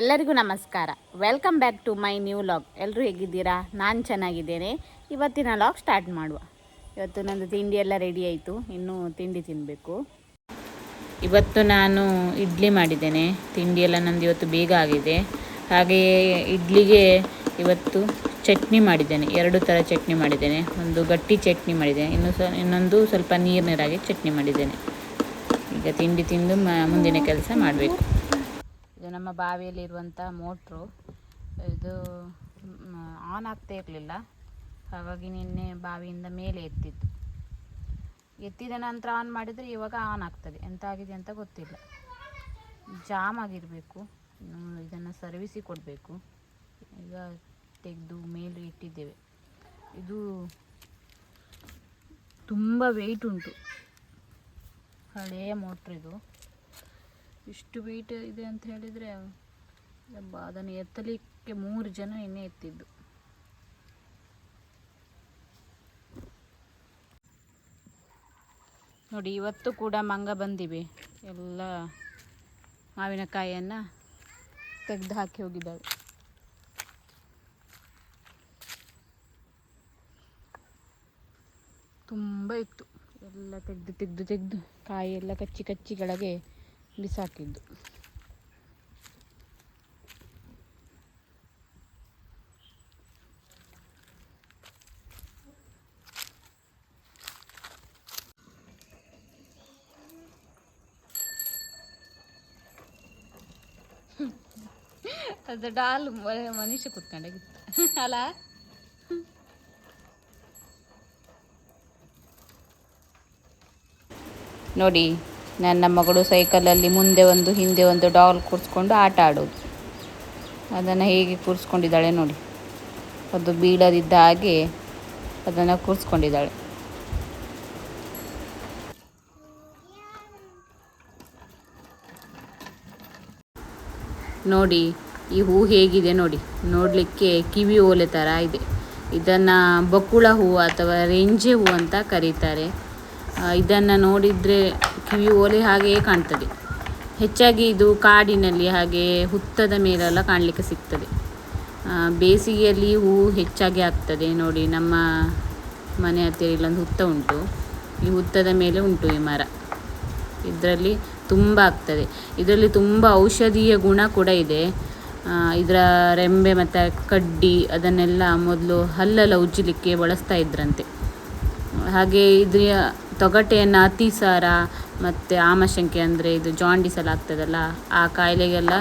ಎಲ್ಲರಿಗೂ ನಮಸ್ಕಾರ. Welcome back to my new vlog ಎಲ್ಲರೂ ಹೇಗಿದ್ದೀರಾ? ನಾನು ಚೆನ್ನಾಗಿದ್ದೇನೆ. ಇವತ್ತಿನ ಲಾಗ್ ಸ್ಟಾರ್ಟ್ ಮಾಡುವ. ಇವತ್ತು ನಂದು ತಿಂಡಿ ಎಲ್ಲ ರೆಡಿ ಆಯಿತು. ಇನ್ನೂ ತಿಂಡಿ ತಿನ್ನಬೇಕು ಇವತ್ತು ನಾನು ಇಡ್ಲಿ ಮಾಡಿದ್ದೇನೆ. ತಿಂಡಿ ಎಲ್ಲ ನಂದು ಇವತ್ತು ಬೇಗ ಆಗಿದೆ. ಹಾಗೆಯೇ ಇಡ್ಲಿಗೆ ಇವತ್ತು ಚಟ್ನಿ ಮಾಡಿದ್ದೇನೆ. ಎರಡು ಥರ ಚಟ್ನಿ ಮಾಡಿದ್ದೇನೆ. ಒಂದು ಗಟ್ಟಿ ಚಟ್ನಿ ಮಾಡಿದ್ದೇನೆ. ಇನ್ನು ಸ ಇನ್ನೊಂದು ಸ್ವಲ್ಪ ನೀರು ನೀರಾಗಿ ಚಟ್ನಿ ಮಾಡಿದ್ದೇನೆ. ಈಗ ತಿಂಡಿ ತಿಂದು ಮುಂದಿನ ಕೆಲಸ ಮಾಡಬೇಕು. ನಮ್ಮ ಬಾವಿಯಲ್ಲಿರುವಂಥ ಮೋಟ್ರು, ಇದು ಆನ್ ಆಗ್ತಾ ಇರಲಿಲ್ಲ. ಹಾಗಾಗಿ ನಿನ್ನೆ ಬಾವಿಯಿಂದ ಮೇಲೆ ಎತ್ತಿತ್ತು ಎತ್ತಿದ ನಂತರ ಆನ್ ಮಾಡಿದರೆ ಇವಾಗ ಆನ್ ಆಗ್ತದೆ. ಎಂತ ಆಗಿದೆ ಅಂತ ಗೊತ್ತಿಲ್ಲ. ಜಾಮ್ ಆಗಿರಬೇಕು. ಇದನ್ನು ಸರ್ವಿಸಿಗೆ ಕೊಡಬೇಕು. ಈಗ ತೆಗೆದು ಮೇಲೆ ಇಟ್ಟಿದ್ದೇವೆ. ಇದು ತುಂಬ ವೆಯ್ಟ್ ಉಂಟು. ಹಳೆಯ ಮೋಟ್ರ್ ಇದು. ಇಷ್ಟು ವೆಯ್ಟ್ ಇದೆ ಅಂತ ಹೇಳಿದರೆ ಅದನ್ನು ಎತ್ತಲಿಕ್ಕೆ ಮೂರು ಜನ ಇನ್ನೇ ಎತ್ತಿದ್ದು. ನೋಡಿ, ಇವತ್ತು ಕೂಡ ಮಂಗ ಬಂದಿವೆ. ಎಲ್ಲ ಮಾವಿನಕಾಯಿಯನ್ನು ತೆಗೆದು ಹಾಕಿ ಹೋಗಿದ್ದಾವೆ ತುಂಬ ಇತ್ತು. ಎಲ್ಲ ತೆಗೆದು ತೆಗೆದು ತೆಗೆದು ಕಾಯಿ ಎಲ್ಲ ಕಚ್ಚಿ ಕಚ್ಚಿ ಕೆಳಗೆ ಬಿಸಾಕಿದ್ದು. ಅದು ಡಾಲ್ ಮನುಷ್ಯ ಕುತ್ಕೊಂಡಾಗಿತ್ತು. ಅಲ್ಲ? ನೋಡಿ ನನ್ನ ಮಗಳು ಸೈಕಲಲ್ಲಿ ಮುಂದೆ ಒಂದು, ಹಿಂದೆ ಒಂದು ಡಾಲ್ ಕೂರಿಸ್ಕೊಂಡು ಆಟ ಆಡೋದು. ಅದನ್ನು ಹೇಗೆ ಕೂರಿಸ್ಕೊಂಡಿದ್ದಾಳೆ ನೋಡಿ. ಅದು ಬೀಳದಿದ್ದ ಹಾಗೆ ಅದನ್ನು ಕೂರಿಸ್ಕೊಂಡಿದ್ದಾಳೆ. ನೋಡಿ, ಈ ಹೂ ಹೇಗಿದೆ ನೋಡಿ. ನೋಡಲಿಕ್ಕೆ ಕಿವಿ ಓಲೆ ಥರ ಇದೆ. ಇದನ್ನು ಬಕ್ಕುಳ ಹೂವು ಅಥವಾ ರೆಂಜೆ ಹೂ ಅಂತ ಕರೀತಾರೆ. ಇದನ್ನು ನೋಡಿದರೆ ಕಿವಿ ಓಲೆ ಹಾಗೆಯೇ ಕಾಣ್ತದೆ. ಹೆಚ್ಚಾಗಿ ಇದು ಕಾಡಿನಲ್ಲಿ ಹಾಗೆ ಹುತ್ತದ ಮೇಲೆಲ್ಲ ಕಾಣಲಿಕ್ಕೆ ಸಿಗ್ತದೆ. ಬೇಸಿಗೆಯಲ್ಲಿ ಹೂವು ಹೆಚ್ಚಾಗಿ ಆಗ್ತದೆ. ನೋಡಿ, ನಮ್ಮ ಮನೆ ಹತ್ತಿರ ಇಲ್ಲೊಂದು ಹುತ್ತ ಉಂಟು. ಈ ಹುತ್ತದ ಮೇಲೆ ಉಂಟು ಈ ಮರ. ಇದರಲ್ಲಿ ತುಂಬ ಆಗ್ತದೆ. ಇದರಲ್ಲಿ ತುಂಬ ಔಷಧೀಯ ಗುಣ ಕೂಡ ಇದೆ. ಇದರ ರೆಂಬೆ ಮತ್ತು ಕಡ್ಡಿ ಅದನ್ನೆಲ್ಲ ಮೊದಲು ಹಲ್ಲೆಲ್ಲ ಉಜ್ಜಲಿಕ್ಕೆ ಬಳಸ್ತಾ ಇದ್ರಂತೆ. ಹಾಗೆ ಇದರ ತೊಗಟೆಯನ್ನು ಅತಿಸಾರ ಮತ್ತು ಆಮಶಂಕೆ ಅಂದರೆ ಇದು ಜಾಂಡಿಸ್ ಎಲ್ಲ ಆಗ್ತದಲ್ಲ, ಆ ಕಾಯಿಲೆಗೆಲ್ಲ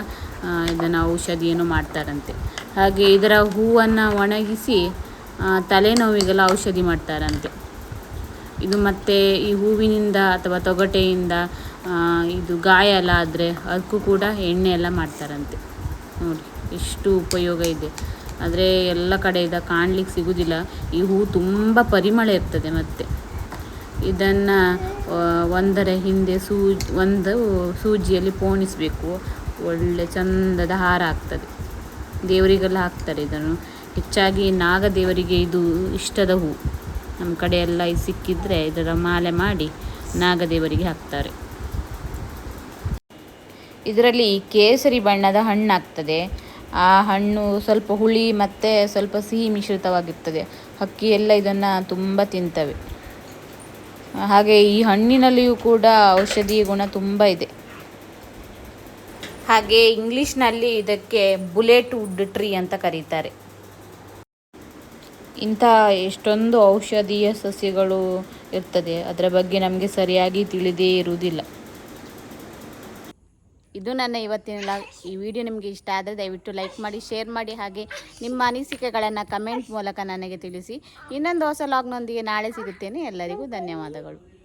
ಇದನ್ನು ಔಷಧಿಯನ್ನು ಮಾಡ್ತಾರಂತೆ. ಹಾಗೆ ಇದರ ಹೂವನ್ನು ಒಣಗಿಸಿ ತಲೆನೋವಿಗೆಲ್ಲ ಔಷಧಿ ಮಾಡ್ತಾರಂತೆ. ಇದು ಮತ್ತು ಈ ಹೂವಿನಿಂದ ಅಥವಾ ತೊಗಟೆಯಿಂದ ಇದು ಗಾಯ ಎಲ್ಲ ಆದರೆ ಅದಕ್ಕೂ ಕೂಡ ಎಣ್ಣೆ ಎಲ್ಲ ಮಾಡ್ತಾರಂತೆ. ನೋಡಿ, ಎಷ್ಟು ಉಪಯೋಗ ಇದೆ. ಆದರೆ ಎಲ್ಲ ಕಡೆ ಇದು ಕಾಣ್ಲಿಕ್ಕೆ ಸಿಗೋದಿಲ್ಲ. ಈ ಹೂ ತುಂಬ ಪರಿಮಳ ಇರ್ತದೆ ಮತ್ತು. ಇದನ್ನು ಒಂದರ ಹಿಂದೆ ಸೂಜಿ, ಒಂದು ಸೂಜಿಯಲ್ಲಿ ಪೋಣಿಸಬೇಕು. ಒಳ್ಳೆ ಚಂದದ ಹಾರ ಆಗ್ತದೆ. ದೇವರಿಗೆಲ್ಲ ಹಾಕ್ತಾರೆ ಇದನ್ನು. ಹೆಚ್ಚಾಗಿ ನಾಗದೇವರಿಗೆ ಇದು ಇಷ್ಟದ ಹೂ. ನಮ್ಮ ಕಡೆಯೆಲ್ಲ ಇದು ಸಿಕ್ಕಿದ್ರೆ ಇದರ ಮಾಲೆ ಮಾಡಿ ನಾಗದೇವರಿಗೆ ಹಾಕ್ತಾರೆ. ಇದರಲ್ಲಿ ಕೇಸರಿ ಬಣ್ಣದ ಹಣ್ಣು ಆಗ್ತದೆ. ಆ ಹಣ್ಣು ಸ್ವಲ್ಪ ಹುಳಿ ಮತ್ತು ಸ್ವಲ್ಪ ಸಿಹಿ ಮಿಶ್ರಿತವಾಗಿರ್ತದೆ. ಎಲ್ಲ ಇದನ್ನು ತುಂಬ ತಿಂತವೆ. ಹಾಗೆ ಈ ಹಣ್ಣಿನಲ್ಲಿಯೂ ಕೂಡ ಔಷಧೀಯ ಗುಣ ತುಂಬ ಇದೆ. ಹಾಗೆ ಇಂಗ್ಲೀಷ್ನಲ್ಲಿ ಇದಕ್ಕೆ ಬುಲೆಟ್ ವುಡ್ ಟ್ರೀ ಅಂತ ಕರೀತಾರೆ. ಇಂಥ ಎಷ್ಟೊಂದು ಔಷಧೀಯ ಸಸ್ಯಗಳು ಇರ್ತದೆ. ಅದರ ಬಗ್ಗೆ ನಮಗೆ ಸರಿಯಾಗಿ ತಿಳಿದೇ ಇರುವುದಿಲ್ಲ. ಇದು ನನ್ನ ಇವತ್ತಿನ ಲಾಗ್ ಈ ವಿಡಿಯೋ ನಿಮಗೆ ಇಷ್ಟ ಆದರೆ ದಯವಿಟ್ಟು ಲೈಕ್ ಮಾಡಿ ಶೇರ್ ಮಾಡಿ ಹಾಗೆ ನಿಮ್ಮ ಅನಿಸಿಕೆಗಳನ್ನು ಕಮೆಂಟ್ ಮೂಲಕ ನನಗೆ ತಿಳಿಸಿ. ಇನ್ನೊಂದು ಹೊಸ ಲಾಗ್ನೊಂದಿಗೆ ನಾಳೆ ಸಿಗುತ್ತೇನೆ. ಎಲ್ಲರಿಗೂ ಧನ್ಯವಾದಗಳು.